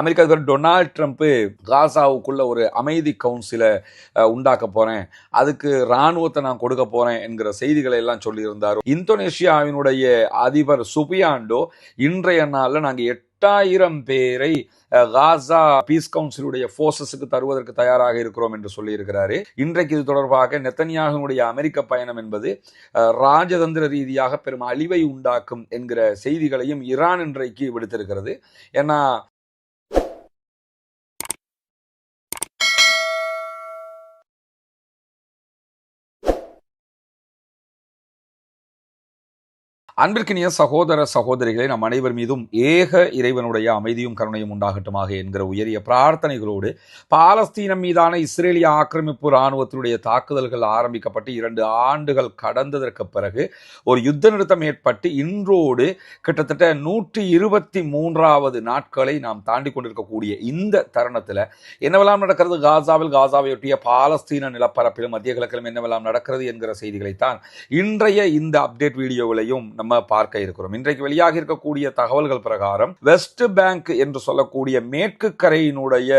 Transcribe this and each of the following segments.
அமெரிக்க அதிபர் Donald Trump காசாவுக்குள்ள ஒரு அமைதி கவுன்சிலை உண்டாக்க போகிறேன் அதுக்கு இராணுவத்தை நான் கொடுக்க போகிறேன் என்கிற செய்திகளை எல்லாம் சொல்லியிருந்தார். இந்தோனேஷியாவினுடைய அதிபர் சுபியாண்டோ இன்றைய நாளில் நாங்கள் எட்டாயிரம் பேரை காசா பீஸ் கவுன்சிலுடைய ஃபோர்ஸஸுக்கு தருவதற்கு தயாராக இருக்கிறோம் என்று சொல்லியிருக்கிறாரு. இன்றைக்கு இது தொடர்பாக நெத்தனியாகனுடைய அமெரிக்க பயணம் என்பது ராஜதந்திர ரீதியாக பெரும் அழிவை உண்டாக்கும் என்கிற செய்திகளையும் ஈரான் இன்றைக்கு விடுத்திருக்கிறது. ஏன்னா அன்பிற்கினிய சகோதர சகோதரிகளை நம் அனைவர் மீதும் ஏக இறைவனுடைய அமைதியும் கருணையும் உண்டாகட்டுமாக என்கிற உயரிய பிரார்த்தனைகளோடு பாலஸ்தீனம் மீதான இஸ்ரேலிய ஆக்கிரமிப்பு இராணுவத்தினுடைய தாக்குதல்கள் ஆரம்பிக்கப்பட்டு இரண்டு ஆண்டுகள் கடந்ததற்கு பிறகு ஒரு யுத்த நிறுத்தம் ஏற்பட்டு இன்றோடு கிட்டத்தட்ட நூற்றி இருபத்தி மூன்றாவது நாட்களை நாம் தாண்டி கொண்டிருக்கக்கூடிய இந்த தருணத்தில் என்னவெல்லாம் நடக்கிறது? காசாவில் காசாவையொட்டிய பாலஸ்தீன நிலப்பரப்பிலும் மத்திய கிழக்கிலும் என்னவெல்லாம் நடக்கிறது என்கிற செய்திகளைத்தான் இன்றைய இந்த அப்டேட் வீடியோவிலையும் நம்ம பார்க்க இருக்கிறோம். இன்றைக்கு வெளியாக இருக்கக்கூடிய தகவல்கள் பிரகாரம் வெஸ்ட் பேங்க் என்று சொல்லக்கூடிய மேற்கு கரையினுடைய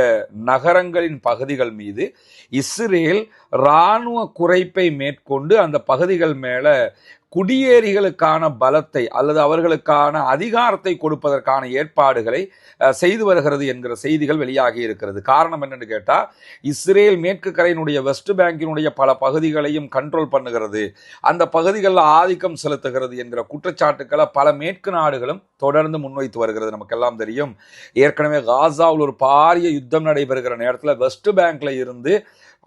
நகரங்களின் பகுதிகள் மீது இஸ்ரேல் இராணுவ குறைப்பை மேற்கொண்டு அந்த பகுதிகள் மேலே குடியேறிகளுக்கான பலத்தை அல்லது அவர்களுக்கான அதிகாரத்தை கொடுப்பதற்கான ஏற்பாடுகளை செய்து வருகிறது என்கிற செய்திகள் வெளியாகி இருக்கிறது. காரணம் என்னன்னு கேட்டால் இஸ்ரேல் மேற்கு கரையினுடைய வெஸ்ட் பேங்கினுடைய பல பகுதிகளையும் கண்ட்ரோல் பண்ணுகிறது. அந்த பகுதிகளில் ஆதிக்கம் செலுத்துகிறது என்கிற குற்றச்சாட்டுக்களை பல மேற்கு நாடுகளும் தொடர்ந்து முன்வைத்து வருகிறது. நமக்கெல்லாம் தெரியும். ஏற்கனவே காசாவில் ஒரு பாரிய யுத்தம் நடைபெறுகிற நேரத்தில் வெஸ்ட் பேங்கில் இருந்து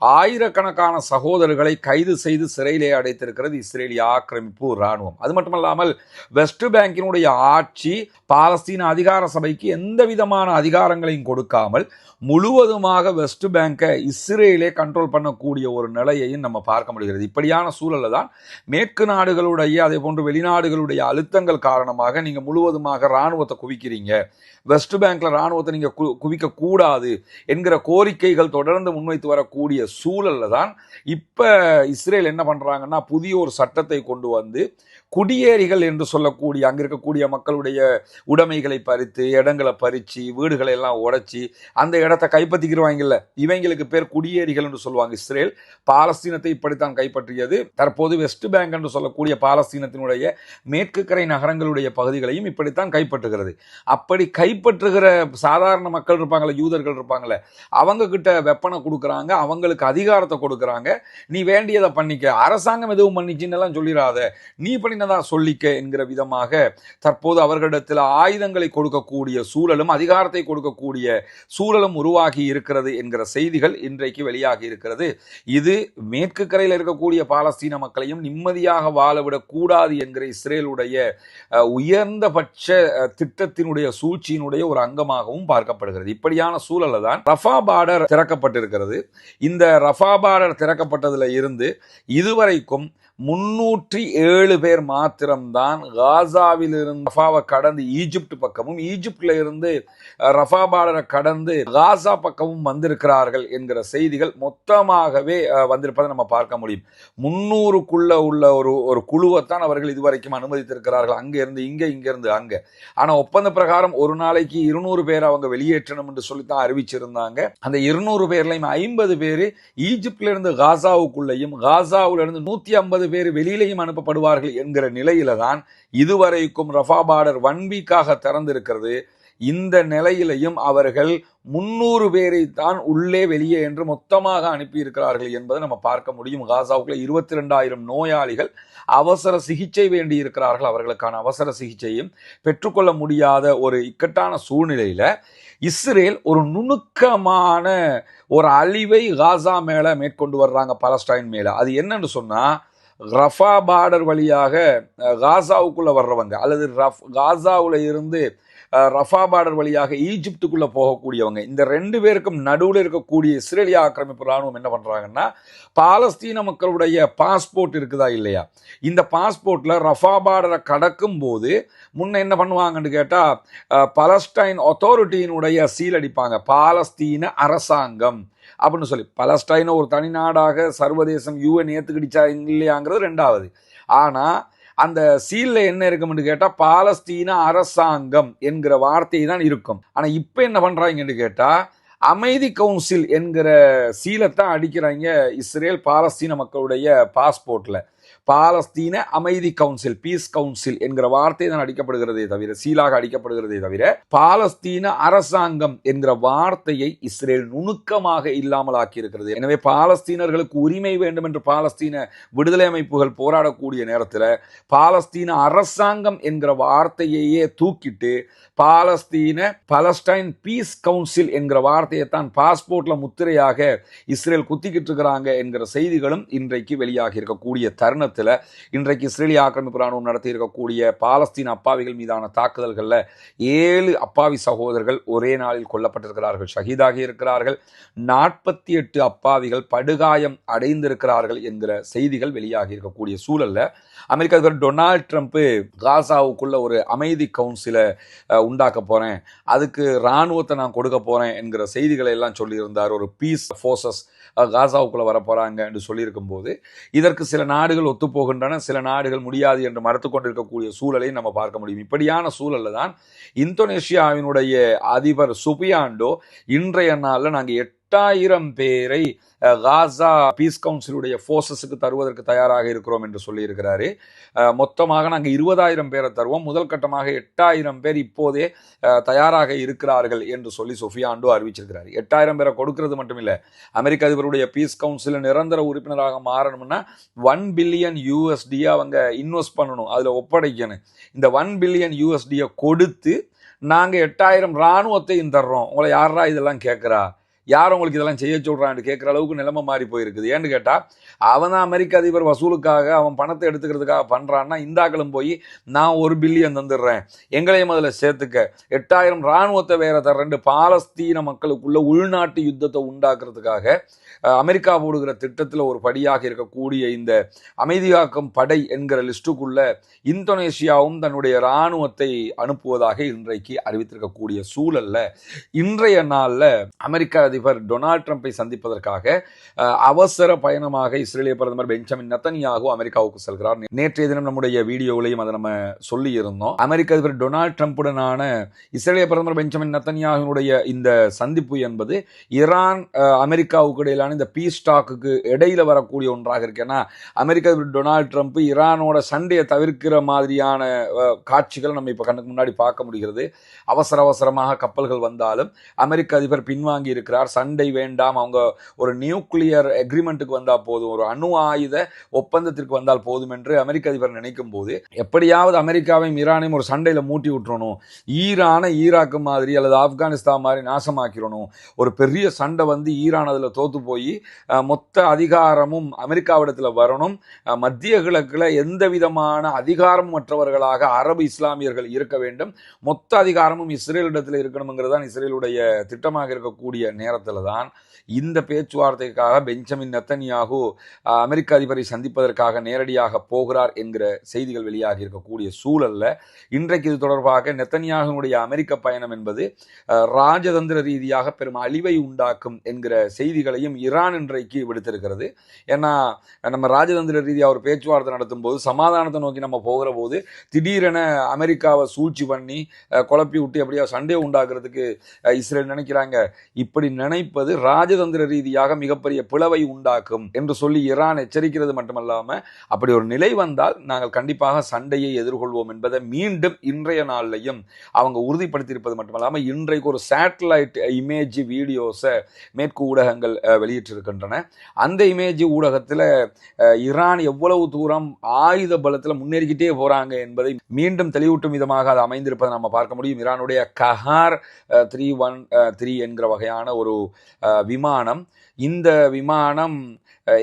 ஆயிரக்கணக்கான சகோதரர்களை கைது செய்து சிறையிலே அடைத்திருக்கிறது இஸ்ரேலிய ஆக்கிரமிப்பு இராணுவம். அது மட்டுமல்லாமல் வெஸ்ட் பேங்கினுடைய ஆட்சி பாலஸ்தீன அதிகார சபைக்கு எந்த விதமான அதிகாரங்களையும் கொடுக்காமல் முழுவதுமாக வெஸ்ட் பேங்கை இஸ்ரேலே கண்ட்ரோல் பண்ணக்கூடிய ஒரு நிலையையும் நம்ம பார்க்க முடிகிறது. இப்படியான சூழலில் தான் மேற்கு நாடுகளுடைய அதே போன்று வெளிநாடுகளுடைய அழுத்தங்கள் காரணமாக நீங்கள் முழுவதுமாக இராணுவத்தை குவிக்கிறீங்க. வெஸ்ட் பேங்கில் இராணுவத்தை நீங்கள் கு என்கிற கோரிக்கைகள் தொடர்ந்து முன்வைத்து வரக்கூடிய சூழல்ல தான் இப்போ இஸ்ரேல் என்ன பண்ணுறாங்கன்னா புதிய ஒரு சட்டத்தை கொண்டு வந்து குடியேறிகள் என்று சொல்லக்கூடிய அங்க இருக்கக்கூடிய மக்களுடைய உடைமைகளை பறித்து இடங்களை பறித்து வீடுகளை எல்லாம் உடைச்சி அந்த இடத்தை கைப்பற்றிக்கிறவாங்கல்ல இவங்களுக்கு பேர் குடியேறிகள் என்று சொல்லுவாங்க இஸ்ரேல். பாலஸ்தீனத்தை இப்படித்தான் கைப்பற்றியது. தற்போது வெஸ்ட் பேங்க் என்று சொல்லக்கூடிய பாலஸ்தீனத்தினுடைய மேற்கு கரை நகரங்களுடைய பகுதிகளையும் இப்படித்தான் கைப்பற்றுகிறது. அப்படி கைப்பற்றுகிற சாதாரண மக்கள் இருப்பாங்களே யூதர்கள் இருப்பாங்களே அவங்க கிட்ட வெப்பனை கொடுக்குறாங்க. அவங்களுக்கு அதிகாரத்தை கொடுக்குறாங்க. நீ வேண்டியதை பண்ணிக்க. அரசாங்கம் எதுவும் பண்ணிச்சின்னு எல்லாம் சொல்லிடாத நீ பண்ணினதா சொல்லிக்க என்கிற விதமாக தற்போது அவர்களிடத்தில் ஆயுதங்களை கொடுக்கக்கூடிய சூழலும் அதிகாரத்தை கொடுக்கக்கூடிய சூழலும் உருவாகி இருக்கிறது என்கிற செய்திகள் இன்றைக்கு வெளியாகி இருக்கிறது. இது மேற்கு கரையில் இருக்கக்கூடிய பாலஸ்தீன மக்களையும் நிம்மதியாக வாழவிடக் கூடாது என்கிற இஸ்ரேலுடைய உயர்ந்தபட்ச திட்டத்தினுடைய சூழ்ச்சியினுடைய ஒரு அங்கமாகவும் பார்க்கப்படுகிறது. இப்படியான சூழலை தான் ரஃபா பார்டர் திறக்கப்பட்டிருக்கிறது. இந்த ரஃபா பார்டர் திறக்கப்பட்டதுல இருந்து இதுவரைக்கும் முன்னூற்றி ஏழு பேர் மாத்திரம்தான் காசாவில் இருந்து ரஃபாவை கடந்து ஈஜிப்ட் பக்கமும் ஈஜிப்டில் இருந்து ரஃபா பார்டரை கடந்து காசா பக்கமும் வந்திருக்கிறார்கள் என்கிற செய்திகள் மொத்தமாகவே வந்திருப்பதை நம்ம பார்க்க முடியும். முன்னூறுக்குள்ள உள்ள ஒரு ஒரு குழுவைத்தான் அவர்கள் இதுவரைக்கும் அனுமதித்திருக்கிறார்கள். அங்கே இருந்து இங்க இங்க இருந்து அங்க. ஆனா ஒப்பந்த பிரகாரம் ஒரு நாளைக்கு இருநூறு பேர் அவங்க வெளியேற்றணும் என்று சொல்லித்தான் அறிவிச்சிருந்தாங்க. அந்த இருநூறு பேர்லையும் ஐம்பது பேர் ஈஜிப்டிலிருந்து காசாவுக்குள்ளேயும் காசாவிலிருந்து நூற்றி ஐம்பது ஐம்பது பேர் வெளியிலையும் அனுப்பப்படுவார்கள் என்கிற நிலையில தான் இதுவரைக்கும் ரஃபா பார்டர் ஒன் வீக்காக திறந்திருக்கிறது. இந்த நிலையிலையும் அவர்கள் முன்னூறு பேரை தான் உள்ளே வெளியே என்று மொத்தமாக அனுப்பியிருக்கிறார்கள் என்பதை நம்ம பார்க்க முடியும். காசாவுக்குள்ள இருபத்தி ரெண்டாயிரம் நோயாளிகள் அவசர சிகிச்சை வேண்டி இருக்கிறார்கள் அவர்களுக்கான அவசர சிகிச்சையும் பெற்றுக்கொள்ள முடியாத ஒரு இக்கட்டான சூழ்நிலையில் இஸ்ரேல் ஒரு நுணுக்கமான ஒரு அழிவை காசா மேலே மேற்கொண்டு வர்றாங்க பலஸ்டைன் மேலே. அது என்னன்னு சொன்னால் ரஃபா பார்டர் வழியாக காசாவுக்குள்ளே வர்றவங்க அல்லது ரஃப் காசாவில் இருந்து ரஃபா பார்டர் வழியாக ஈஜிப்டுக்குள்ளே போகக்கூடியவங்க இந்த ரெண்டு பேருக்கும் நடுவில் இருக்கக்கூடிய இஸ்ரேலிய ஆக்கிரமிப்பு ராணுவம் என்ன பண்ணுறாங்கன்னா பாலஸ்தீன மக்களுடைய பாஸ்போர்ட் இருக்குதா இல்லையா? இந்த பாஸ்போர்ட்டில் ரஃபா பார்டரை கடக்கும் போது முன்ன என்ன பண்ணுவாங்கன்னு கேட்டால் பலஸ்டைன் அத்தாரிட்டியினுடைய சீல் அடிப்பாங்க பாலஸ்தீன அரசாங்கம் அப்படின்னு சொல்லி. பலஸ்டைனை ஒரு தனி நாடாக சர்வதேசம் யூஎன் ஏற்றுக்கிடிச்சா இல்லையா இருக்காங்கிறது ரெண்டாவது. ஆனால் அந்த சீல்ல என்ன இருக்கும்னு கேட்டால் பாலஸ்தீன அரசாங்கம் என்கிற வார்த்தை தான் இருக்கும். ஆனால் இப்போ என்ன பண்ணுறாங்கன்னு கேட்டால் அமைதி கவுன்சில் என்கிற சீலத்தான் அடிக்கிறாங்க இஸ்ரேல் பாலஸ்தீன மக்களுடைய பாஸ்போர்ட்டில் பாலஸ்தீன அமைதி கவுன்சில் பீஸ் கவுன்சில் என்கிற வார்த்தை தான் அடிக்கப்படுகிறதே தவிர சீலாக அடிக்கப்படுகிறதே தவிர பாலஸ்தீன அரசாங்கம் என்கிற வார்த்தையை இஸ்ரேல் நுணுக்கமாக இல்லாமல் ஆக்கியிருக்கிறது எனவே பாலஸ்தீனர்களுக்கு உரிமை வேண்டும் என்று பாலஸ்தீன விடுதலை அமைப்புகள் போராடக்கூடிய நேரத்தில் பாலஸ்தீன அரசாங்கம் என்கிற வார்த்தையையே தூக்கிட்டு பாலஸ்தீன பலஸ்டைன் பீஸ் கவுன்சில் என்கிற வார்த்தையை தான் பாஸ்போர்ட்ல முத்திரையாக இஸ்ரேல் குத்திக்கிட்டு இருக்கிறாங்க என்கிற செய்திகளும் இன்றைக்கு வெளியாகி இருக்கக்கூடிய தருணத்தில் இன்றைக்கு இஸ்ரேலிய ஆக்கிரமிப்பு ராணுவம் நடத்தியிருக்கக்கூடிய பாலஸ்தீன் அப்பாவிகள் மீதான தாக்குதல்களில் ஏழு அப்பாவி சகோதரர்கள் ஒரே நாளில் கொல்லப்பட்டிருக்கிறார்கள் ஷஹீதாகி இருக்கிறார்கள் நாற்பத்தி எட்டு அப்பாவிகள் படுகாயம் அடைந்திருக்கிறார்கள் என்கிற செய்திகள் வெளியாகி இருக்கக்கூடிய சூழலில் அமெரிக்க அதிபர் டொனால்ட் ட்ரம்ப் காசாவுக்குள்ள ஒரு அமைதி கவுன்சிலை உண்டாக்க போறேன் அதுக்கு இராணுவத்தை நான் கொடுக்க போறேன் என்கிற செய்திகளை எல்லாம் சொல்லியிருந்தார் ஒரு பீஸ் ஃபோர்ஸஸ் காசாவுக்குள்ள வரப்போகிறாங்க என்று சொல்லியிருக்கும் போது இதற்கு சில நாடுகள் ஒத்துப்போகின்றன சில நாடுகள் முடியாது என்று மறுத்து கொண்டிருக்கக்கூடிய சூழலை நம்ம பார்க்க முடியும். இப்படியான சூழல்ல தான் இந்தோனேஷியாவினுடைய அதிபர் சுபியாண்டோ இன்றைய நாளில் நாங்கள் எட்டாயிரம் பேரை காசா பீஸ் கவுன்சிலுடைய ஃபோர்ஸஸுக்கு தருவதற்கு தயாராக இருக்கிறோம் என்று சொல்லியிருக்கிறாரு. மொத்தமாக நாங்கள் இருபதாயிரம் பேரை தருவோம். முதல் கட்டமாக எட்டாயிரம் பேர் இப்போதே தயாராக இருக்கிறார்கள் என்று சொல்லி சொஃபியாண்டோ அறிவிச்சிருக்கிறார். எட்டாயிரம் பேரை கொடுக்கறது மட்டும் இல்லை அமெரிக்க அதிபருடைய பீஸ் கவுன்சில் நிரந்தர உறுப்பினராக மாறணும்னா ஒன் பில்லியன் யூஎஸ்டியை அவங்க இன்வெஸ்ட் பண்ணணும் அதில் ஒப்படைக்கணும். இந்த ஒன் பில்லியன் யூஎஸ்டியை கொடுத்து நாங்கள் எட்டாயிரம் இராணுவத்தையும் தர்றோம். உங்களை யாரா இதெல்லாம் கேட்குறா? யார் உங்களுக்கு இதெல்லாம் செய்ய சொல்கிறான்னு கேட்குற அளவுக்கு நிலைமை மாறி போயிருக்குது. ஏன்னு கேட்டால் அவன் தான் அமெரிக்க அதிபர் வசூலுக்காக அவன் பணத்தை எடுத்துக்கிறதுக்காக பண்ணுறான்னா இந்தாக்களும் போய் நான் ஒரு பில்லியன் தந்துடுறேன். எங்களையும் அதில் சேர்த்துக்க. எட்டாயிரம் இராணுவத்தை வேற தர்றேன். பாலஸ்தீன மக்களுக்குள்ள உள்நாட்டு யுத்தத்தை உண்டாக்குறதுக்காக அமெரிக்கா போடுகிற திட்டத்தில் ஒரு படியாக இருக்கக்கூடிய இந்த அமைதியாக்கும் படை என்கிற லிஸ்ட்டுக்குள்ள இந்தோனேஷியாவும் தன்னுடைய இராணுவத்தை அனுப்புவதாக இன்றைக்கு அறிவித்திருக்கக்கூடிய சூழல்ல இன்றைய நாளில் அமெரிக்க அதிபர் டொனால்ட் ட்ரம்ப்பை சந்திப்பதற்காக அவசர பயணமாக இஸ்ரேலிய பிரதமர் பெஞ்சமின் நத்தனியாகு அமெரிக்காவுக்கு செல்கிறார். நேற்றைய தினம் நம்முடைய வீடியோவிலையும் அதை நம்ம சொல்லி இருந்தோம் அமெரிக்க அதிபர் டொனால்ட் ட்ரம்ப்புடனான இஸ்ரேலிய பிரதமர் பெஞ்சமின் நத்தனியாகுனுடைய இந்த சந்திப்பு என்பது ஈரான் அமெரிக்காவுக்கு இடையிலான இந்த பீஸ் டாக்குக்கு இடையில வரக்கூடிய ஒன்றாக இருக்கு. ஏன்னா அமெரிக்க அதிபர் டொனால்ட் ட்ரம்ப் ஈரானோட சண்டையை தவிர்க்கிற மாதிரியான காட்சிகள் நம்ம இப்போ கண்ணுக்கு முன்னாடி பார்க்க முடிகிறது. அவசர அவசரமாக கப்பல்கள் வந்தாலும் அமெரிக்க அதிபர் பின்வாங்கி இருக்கிறார். சண்டை வேண்டாம் அவங்க ஒரு நியூக்ளியர் எக்ரிமெண்ட்டுக்கு வந்தால் போதும் ஒரு அணு ஆயுத ஒப்பந்தத்திற்கு வந்தால் போதும் என்று அமெரிக்க அதிபர் நினைக்கும் போது எப்படியாவது அமெரிக்காவையும் ஈரானையும் ஒரு சண்டையில் மூட்டி விட்டுறணும். ஈரானை ஈராக்கு மாதிரி அல்லது ஆப்கானிஸ்தான் மாதிரி நாசமாக்கிடணும். ஒரு பெரிய சண்டை வந்து ஈரான் அதில் தோத்து போய் மொத்த அதிகாரமும் அமெரிக்காவிடத்தில் வரணும். மத்திய கிழக்கில் எந்த விதமான அதிகாரம் மற்றவர்களாக அரபு இஸ்லாமியர்கள் இருக்க வேண்டும். மொத்த அதிகாரமும் இஸ்ரேலிடத்தில் இருக்கணுங்கிறது தான் இஸ்ரேலுடைய திட்டமாக இருக்கக்கூடிய நேரம் நேரத்தில் தான் இந்த பேச்சுவார்த்தைக்காக பெஞ்சமின் நெத்தனியாகு அமெரிக்க அதிபரை சந்திப்பதற்காக நேரடியாக போகிறார் என்கிற செய்திகள் வெளியாகி இருக்கக்கூடிய சூழலில் இன்றைக்கு இது தொடர்பாக நெத்தனியாகுனுடைய அமெரிக்க பயணம் என்பது ராஜதந்திர ரீதியாக பெரும் அழிவை உண்டாக்கும் என்கிற செய்திகளையும் ஈரான் இன்றைக்கு விடுத்திருக்கிறது. ஏன்னா நம்ம ராஜதந்திர ரீதியாக ஒரு பேச்சுவார்த்தை நடத்தும் போது சமாதானத்தை நோக்கி நம்ம போகிற போது திடீரென அமெரிக்காவை சூழ்ச்சி பண்ணி குழப்பி விட்டு எப்படியா சண்டே உண்டாக்குறதுக்கு இஸ்ரேல் நினைக்கிறாங்க. இப்படி நினைப்பது ராஜதந்திர ரீதியாக மிகப்பெரிய பிளவை உண்டாக்கும் என்று சொல்லி ஈரான் எச்சரிக்கிறது மட்டுமல்லாமல் அப்படி ஒரு நிலை வந்தால் நாங்கள் கண்டிப்பாக சண்டையை எதிர்கொள்வோம் என்பதை மீண்டும் இன்றைய நாள்லையும் அவங்க உறுதிப்படுத்தியிருப்பது மட்டுமல்லாமல் இன்றைக்கு ஒரு சேட்டலைட் இமேஜ் வீடியோஸை மேற்கு ஊடகங்கள் வெளியிட்டிருக்கின்றன. அந்த இமேஜ் ஊடகத்தில் ஈரான் எவ்வளவு தூரம் ஆயுத பலத்தில் முன்னேறிக்கிட்டே போகிறாங்க என்பதை மீண்டும் தெளிவூட்டும் விதமாக அது அமைந்திருப்பதை நம்ம பார்க்க முடியும். ஈரானுடைய கஹார் த்ரீ ஒன் த்ரீ என்கிற வகையான ஒரு விமானம். இந்த விமானம்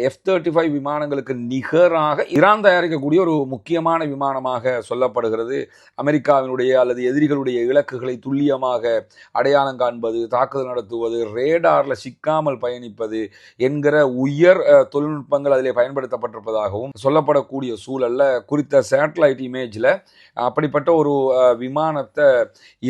எஃப் தேர்ட்டி ஃபைவ் விமானங்களுக்கு நிகராக ஈரான் தயாரிக்கக்கூடிய ஒரு முக்கியமான விமானமாக சொல்லப்படுகிறது. அமெரிக்காவினுடைய அல்லது எதிரிகளுடைய இலக்குகளை துல்லியமாக அடையாளம் காண்பது தாக்குதல் நடத்துவது ரேடாரில் சிக்காமல் பயணிப்பது என்கிற உயர் தொழில்நுட்பங்கள் அதிலே பயன்படுத்தப்பட்டிருப்பதாகவும் சொல்லப்படக்கூடிய சூழல்ல குறித்த சேட்டலைட் இமேஜில் அப்படிப்பட்ட ஒரு விமானத்தை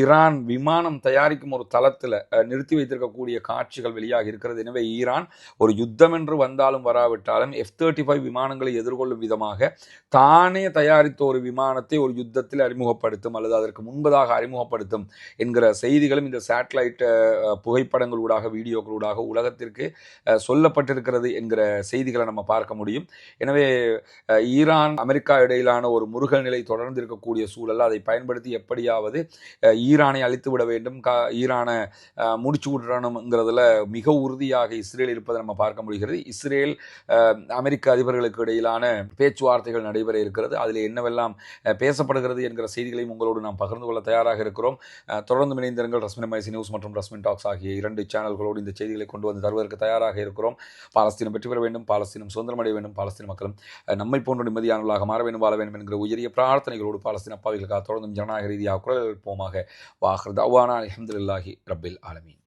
ஈரான் விமானம் தயாரிக்கும் ஒரு தளத்தில் நிறுத்தி வைத்திருக்கக்கூடிய காட்சிகள் வெளியாகி இருக்கிறது. எனவே ஈரான் ஒரு யுத்தம் என்று வந்தாலும் வந்தாலும் வராவிட்டாலும் எஃப் தேர்ட்டி ஃபைவ் விமானங்களை எதிர்கொள்ளும் விதமாக தானே தயாரித்த ஒரு விமானத்தை ஒரு யுத்தத்தில் அறிமுகப்படுத்தும் அல்லது அதற்கு முன்பதாக அறிமுகப்படுத்தும் என்கிற செய்திகளும் இந்த சேட்டலைட் புகைப்படங்களூடாக வீடியோக்களூடாக உலகத்திற்கு சொல்லப்பட்டிருக்கிறது என்கிற செய்திகளை நம்ம பார்க்க முடியும். எனவே ஈரான் அமெரிக்கா இடையிலான ஒரு முருகல் நிலை தொடர்ந்து இருக்கக்கூடிய சூழல் அதை பயன்படுத்தி எப்படியாவது ஈரானை அழித்து விட வேண்டும். கா ஈரானை முடிச்சு விடணுங்கிறதுல மிக உறுதியாக இஸ்ரேல் இருப்பதை நம்ம பார்க்க முடிகிறது. இஸ்ரேல் அமெரிக்க அதிபர்களுக்கு இடையிலான பேச்சுவார்த்தைகள் நடைபெற இருக்கிறது. அதில் என்னவெல்லாம் பேசப்படுகிறது என்கிற செய்திகளையும் உங்களோடு நாம் பகிர்ந்து கொள்ள தயாராக இருக்கிறோம். தொடர்ந்து இணைந்திருங்கள். ரஸ்மின் மைசி நியூஸ் மற்றும் ரஸ்மின் டாக்ஸ் ஆகிய இரண்டு சேனல்களோடு இந்த செய்திகளை கொண்டு வந்து தருவதற்கு தயாராக இருக்கிறோம். பாலஸ்தீனம் வெற்றி பெற வேண்டும். பாலஸ்தீனம் சுதந்திரமடைய வேண்டும். பாலஸ்தீன மக்களும் நம்மை போன்ற நிம்மதியானவர்களாக மாற வேண்டும் வாழ வேண்டும் என்கிற உயரிய பிரார்த்தனைகளோடு பாலஸ்தீன அப்பாவிகளுக்காக தொடர்ந்தும் ஜனநாயக ரீதியாக குரல் எழுப்போமாக வாஹர் தவானா அஹமதுல்லாஹி ரபில் ஆலமீன்.